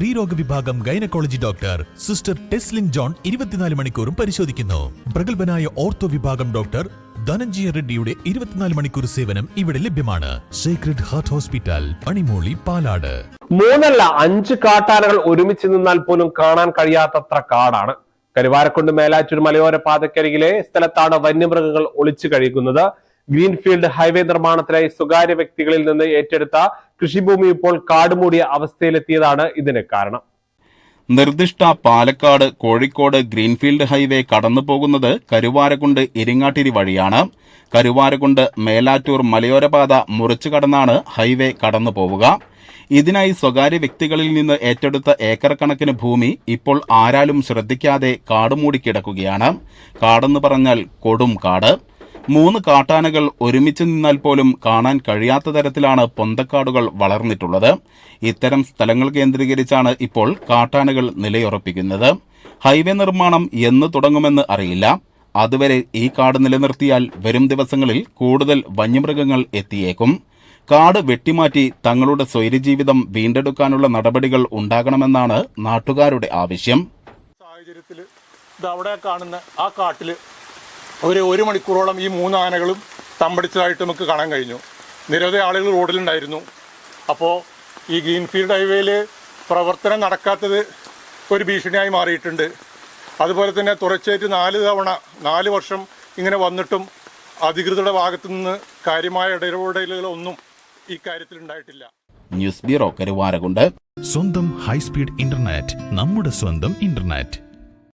സ്ത്രീരോഗ വിഭാഗം gynaecology doctor sister Teslin John ഇരുപത്തിനാല് മണിക്കൂറും പരിശോധിക്കുന്നു. പ്രഗത്ഭനായ ഓർത്തോ വിഭാഗം ഡോക്ടർ ധനഞ്ജയ റെഡ്ഡിയുടെ ഇരുപത്തിനാല് മണിക്കൂർ സേവനം ഇവിടെ ലഭ്യമാണ്. Sacred heart hospital Panimooli Palad. മൂന്നല്ല അഞ്ച് കാട്ടാനകൾ ഒരുമിച്ച് നിന്നാൽ പോലും കാണാൻ കഴിയാത്തത്ര കാടാണ്. കരുവാരക്കുണ്ട് മേലാറ്റൂർ മലയോര പാതക്കരികിലെ സ്ഥലത്താണ് വന്യമൃഗങ്ങൾ ഒളിച്ചു കഴിയുന്നത് ഗ്രീൻഫീൽഡ് ഹൈവേ നിർമ്മാണത്തിനായി സ്വകാര്യ വ്യക്തികളിൽ നിന്ന് ഏറ്റെടുത്ത കൃഷിഭൂമി ഇപ്പോൾ കാടുമൂടിയ അവസ്ഥയിലെത്തിയതാണ് ഇതിന് കാരണം. നിർദ്ദിഷ്ട പാലക്കാട് കോഴിക്കോട് ഗ്രീൻഫീൽഡ് ഹൈവേ കടന്നു പോകുന്നത് കരുവാരകുണ്ട് ഇരിങ്ങാട്ടിരി വഴിയാണ്. കരുവാരകുണ്ട് മേലാറ്റൂർ മലയോരപാത മുറിച്ചു കടന്നാണ് ഹൈവേ കടന്നു പോവുക ഇതിനായി സ്വകാര്യ വ്യക്തികളിൽ നിന്ന് ഏറ്റെടുത്ത ഏക്കർ കണക്കിന് ഭൂമി ഇപ്പോൾ ആരാലും ശ്രദ്ധിക്കാതെ കാടുമൂടി കിടക്കുകയാണ്. കാടെന്ന് പറഞ്ഞാൽ കൊടും കാട് മൂന്ന് കാട്ടാനകൾ ഒരുമിച്ച് നിന്നാൽ പോലും കാണാൻ കഴിയാത്ത തരത്തിലാണ് പൊന്തക്കാടുകൾ വളർന്നിട്ടുള്ളത്. ഇത്തരം സ്ഥലങ്ങൾ കേന്ദ്രീകരിച്ചാണ് ഇപ്പോൾ കാട്ടാനകൾ നിലയുറപ്പിക്കുന്നത്. ഹൈവേ നിർമ്മാണം എന്ന് തുടങ്ങുമെന്ന് അറിയില്ല. അതുവരെ ഈ കാട് നിലനിർത്തിയാൽ വരും ദിവസങ്ങളിൽ കൂടുതൽ വന്യമൃഗങ്ങൾ എത്തിയേക്കും. കാട് വെട്ടിമാറ്റി തങ്ങളുടെ സ്വൈര്യജീവിതം വീണ്ടെടുക്കാനുള്ള നടപടികൾ ഉണ്ടാകണമെന്നാണ് നാട്ടുകാരുടെ ആവശ്യം. സാഹചര്യത്തിൽ കാണുന്ന ആ കാട്ടിൽ ഒരു ഒരു മണിക്കൂറോളം ഈ മൂന്ന് ആനകളും തമ്പടിച്ചതായിട്ട് നമുക്ക് കാണാൻ കഴിഞ്ഞു. നിരവധി ആളുകൾ റോഡിലുണ്ടായിരുന്നു. അപ്പോൾ ഈ ഗ്രീൻഫീൽഡ് ഹൈവേയിൽ പ്രവർത്തനം നടക്കാത്തത് ഒരു ഭീഷണിയായി മാറിയിട്ടുണ്ട്. അതുപോലെ തന്നെ തുടർച്ചയായിട്ട് നാല് തവണ നാല് വർഷം ഇങ്ങനെ വന്നിട്ടും അധികൃതരുടെ ഭാഗത്തു നിന്ന് കാര്യമായ ഇടപെടലുകളൊന്നും ഈ കാര്യത്തിൽ ഉണ്ടായിട്ടില്ല. News bureau Karuvarakundu. സ്വന്തം ഹൈസ്പീഡ് ഇന്റർനെറ്റ് നമ്മുടെ സ്വന്തം ഇന്റർനെറ്റ്.